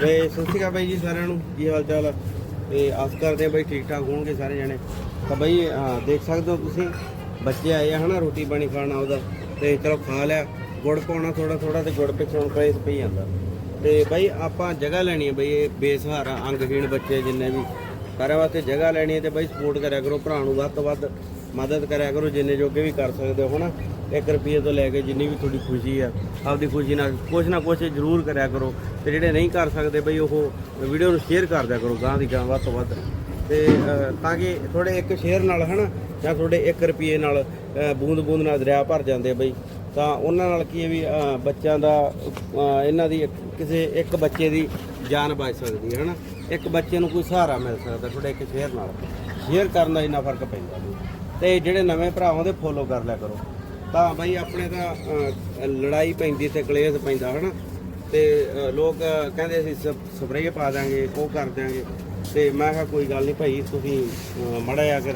ਤੇ ਸਤਿ ਸ਼੍ਰੀ ਅਕਾਲ ਬਾਈ ਜੀ ਸਾਰਿਆਂ ਨੂੰ ਕੀ ਹਾਲ ਚਾਲ ਆ? ਤੇ ਆਸ ਕਰਦੇ ਆ ਬਾਈ ਠੀਕ ਠਾਕ ਹੋਣਗੇ ਸਾਰੇ ਜਣੇ। ਤਾਂ ਬਾਈ ਅਹ, ਦੇਖ ਸਕਦੇ ਹੋ ਤੁਸੀਂ ਬੱਚੇ ਆਏ ਆ ਹਨਾ ਰੋਟੀ ਪਾਣੀ ਖਾਣਾ ਉਹਦਾ ਤੇ ਚਲੋ ਖਾ ਲਿਆ ਗੁੜ ਪਾਉਣਾ ਥੋੜਾ ਥੋੜਾ ਤੇ ਗੁੜ ਪਿੱਛੇ ਹੁਣ ਕਲੇਸ਼ ਪਈ ਜਾਂਦਾ। ਤੇ ਬਾਈ ਆਪਾਂ ਜਗ੍ਹਾ ਲੈਣੀ ਹੈ ਬਈ ਇਹ ਬੇਸਹਾਰਾ ਅੰਗਹੀਣ ਬੱਚੇ ਜਿੰਨੇ ਵੀ। ਸਾਰਿਆਂ ਵਾਸਤੇ ਜਗ੍ਹਾ ਲੈਣੀ ਹੈ ਤੇ ਬਾਈ ਸਪੋਰਟ ਕਰਿਆ ਕਰੋ ਭਰਾ ਨੂੰ ਵੱਧ ਤੋਂ ਵੱਧ। ਮਦਦ ਕਰਿਆ ਕਰੋ, ਜਿੰਨੇ ਜੋਗੇ ਵੀ ਕਰ ਸਕਦੇ ਹੋ ਨਾ 1 ਰੁਪਏ ਤੋਂ ਲੈ ਕੇ ਜਿੰਨੀ ਵੀ ਤੁਹਾਡੀ ਖੁਸ਼ੀ ਆ, ਆਪਦੀ ਖੁਸ਼ੀ ਨਾਲ ਕੁਛ ਨਾ ਕੁਛ ਜ਼ਰੂਰ ਕਰਿਆ ਕਰੋ। ਤੇ ਜਿਹੜੇ ਨਹੀਂ ਕਰ ਸਕਦੇ ਬਈ, ਉਹ ਵੀਡੀਓ ਨੂੰ ਸ਼ੇਅਰ ਕਰ ਦਿਆ ਕਰੋ ਗਾਂ ਦੀ ਗਾਂ ਵੱਧ ਤੋਂ ਵੱਧ। ਤੇ ਤਾਂ ਕਿ ਥੋੜੇ ਇੱਕ ਸ਼ੇਅਰ ਨਾਲ, ਹਨਾ? ਜਾਂ ਤੁਹਾਡੇ 1 ਰੁਪਏ ਨਾਲ ਬੂੰਦ ਬੂੰਦ ਨਾਲ ਦਰਿਆ ਭਰ ਜਾਂਦੇ ਬਈ। ਤਾਂ ਉਹਨਾਂ ਨਾਲ ਕੀ ਹੈ ਵੀ ਬੱਚਿਆਂ ਦਾ ਇਹਨਾਂ ਦੀ ਕਿਸੇ ਇੱਕ ਬੱਚੇ ਦੀ ਜਾਨ ਬਚ ਸਕਦੀ ਹੈ, ਹਨਾ? ਇੱਕ ਬੱਚੇ ਨੂੰ ਕੋਈ ਸਹਾਰਾ ਮਿਲ ਸਕਦਾ ਤੁਹਾਡੇ ਇੱਕ ਸ਼ੇਅਰ ਨਾਲ। ਸ਼ੇਅਰ ਕਰਨ ਦਾ ਇੰਨਾ ਫ਼ਰਕ ਪੈਂਦਾ ਤੇ ਜਿਹੜੇ ਨਵੇਂ ਭਰਾ ਉਹਦੇ ਫੋਲੋ ਕਰ ਲਿਆ ਕਰੋ। ਤਾਂ ਬਈ ਆਪਣੇ ਤਾਂ ਲੜਾਈ ਪੈਂਦੀ ਤੇ ਕਲੇਸ਼ ਪੈਂਦਾ ਹਨਾ? ਤੇ ਅਹ, ਲੋਕ ਕਹਿੰਦੇ ਅਸੀਂ ਸਪਰੇਅ ਪਾ ਦਾਂਗੇ ਉਹ ਕਰ ਦਾਂਗੇ ਤੇ ਮੈਂ ਕਿਹਾ ਕੋਈ ਗੱਲ ਨਹੀਂ ਭਾਈ ਤੁਸੀਂ ਮੜਾ ਆ ਕੇ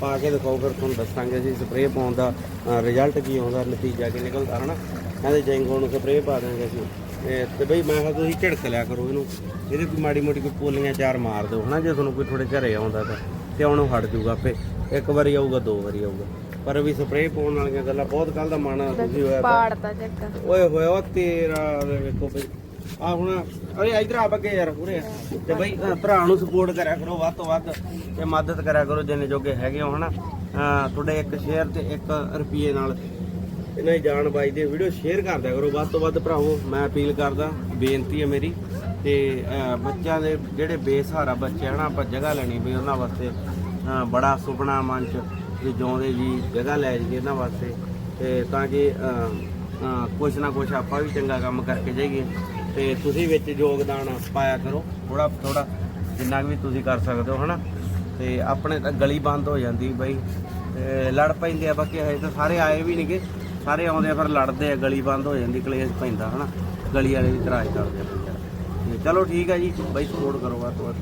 ਪਾ ਕੇ ਦਿਖਾਓ ਫਿਰ ਤੁਹਾਨੂੰ ਦੱਸਾਂਗੇ ਅਸੀਂ ਸਪਰੇਅ ਪਾਉਣ ਦਾ ਰਿਜ਼ਲਟ ਕੀ ਆਉਂਦਾ ਨਤੀਜਾ ਕੀ ਨਿਕਲਦਾ ਹਨਾ? ਕਹਿੰਦੇ ਜੈਂਗੋ ਨੂੰ ਸਪਰੇਅ ਪਾ ਦਾਂਗੇ ਅਸੀਂ। ਇਹ ਤੇ ਬਈ ਮੈਂ ਕਿਹਾ ਤੁਸੀਂ ਝਿੜਕ ਲਿਆ ਕਰੋ ਇਹਨੂੰ। ਇਹਦੇ ਕੋਈ ਮਾੜੀ ਮੋਟੀ ਕੋਈ ਪੋਲੀਆਂ ਚਾਰ ਮਾਰ ਦਿਓ ਹਨਾ? ਜੇ ਤੁਹਾਨੂੰ ਕੋਈ ਤੁਹਾਡੇ ਘਰੇ ਆਉਂਦਾ ਤਾਂ। ਤੇ ਉਹਨੂੰ ਹਟ ਜੂਗਾ ਆਪੇ। ਇੱਕ ਵਾਰੀ ਆਊਗਾ ਦੋ ਵਾਰੀ ਆਊਗਾ। ਪਰ ਵੀ ਸਪਰੇਅ ਪਾਉਣ ਵਾਲੀਆਂ ਗੱਲਾਂ ਬਹੁਤ ਕੱਲ ਦਾ ਮਨ ਤੁਸੀਂ ਹੋਇਆ ਪਿਆ। ਪਾੜਤਾ ਚੱਕਾ ਓਏ ਹੋਏ ਉਹ ਤੇਰਾ ਦੇ ਵੇਖੋ ਬਈ। ਆ ਹੁਣ ਅਰੇ ਇਧਰ ਆ ਬੱਗੇ ਯਾਰ ਪੂਰੇ ਤੇ ਬਈ ਅ, ਭਰਾ ਨੂੰ ਸਪੋਰਟ ਕਰਿਆ ਕਰੋ ਵੱਧ ਤੋਂ ਵੱਧ ਤੇ ਮਦਦ ਕਰਿਆ ਕਰੋ ਜਿੰਨੇ ਜੋਗੇ ਹੈਗੇ ਹੋ ਹਨਾ? ਅ, ਤੁਹਾਡੇ ਇੱਕ ਸ਼ੇਅਰ ਤੇ ਇੱਕ ਰੁਪਏ ਨਾਲ। ਇਹਨਾਂ ਦੀ ਜਾਨ ਬਾਈ ਵੀਡੀਓ ਸ਼ੇਅਰ ਕਰ ਦਿਆ ਕਰੋ। ਵੱਧ ਤੋਂ ਵੱਧ ਭਰਾਵੋ ਮੈਂ ਅਪੀਲ ਕਰਦਾ ਬੇਨਤੀ ਹੈ ਮੇਰੀ। ਤੇ ਅ, ਬੱਚਿਆਂ ਦੇ ਜਿਹੜੇ ਬੇਸਹਾਰਾ ਬੱਚੇ ਹਨਾ ਆਪਾਂ ਜਗ੍ਹਾ ਲੈਣੀ ਬਈ ਉਹਨਾਂ ਵਾਸਤੇ। ਬੜਾ ਸੁਪਨਾ ਮਨ ਚ ਵੀ ਜਿਉਂਦੇ ਜੀ, ਜਗ੍ਹਾ ਲੈ ਜਾਈਏ ਇਹਨਾਂ ਵਾਸਤੇ। ਤੇ ਤਾਂ ਕਿ ਕੁਛ ਨਾ ਕੁਛ ਆਪਾਂ ਵੀ ਚੰਗਾ ਕੰਮ ਕਰਕੇ ਜਾਈਏ। ਤੇ ਤੁਸੀਂ ਵਿੱਚ ਯੋਗਦਾਨ ਪਾਇਆ ਕਰੋ। ਥੋੜਾ ਥੋੜਾ ਜਿੰਨਾ ਵੀ ਤੁਸੀਂ ਕਰ ਸਕਦੇ ਹੋ, ਹਨਾ? ਤੇ ਆਪਣੇ ਤਾਂ ਗਲੀ ਬੰਦ ਹੋ ਜਾਂਦੀ ਬਈ। ਤੇ ਲੜ ਪੈਂਦੇ ਆ ਬਾਕੀ ਹਜੇ ਤਾਂ ਸਾਰੇ ਆਏ ਵੀ ਨਹੀਂਗੇ ਸਾਰੇ ਆਉਂਦੇ ਆ ਫਿਰ ਲੜਦੇ ਆ, ਗਲੀ ਬੰਦ ਹੋ ਜਾਂਦੀ, ਕਲੇਸ਼ ਪੈਂਦਾ, ਹਨਾ? ਗਲੀ ਵਾਲੇ ਵੀ ਇਤਰਾਜ਼ ਕਰਦੇ ਆ ਚਲੋ ਠੀਕ ਆ ਜੀ, ਬਾਈ ਸਪੋਰਟ ਕਰੋ ਵੱਧ ਤੋਂ ਵੱਧ।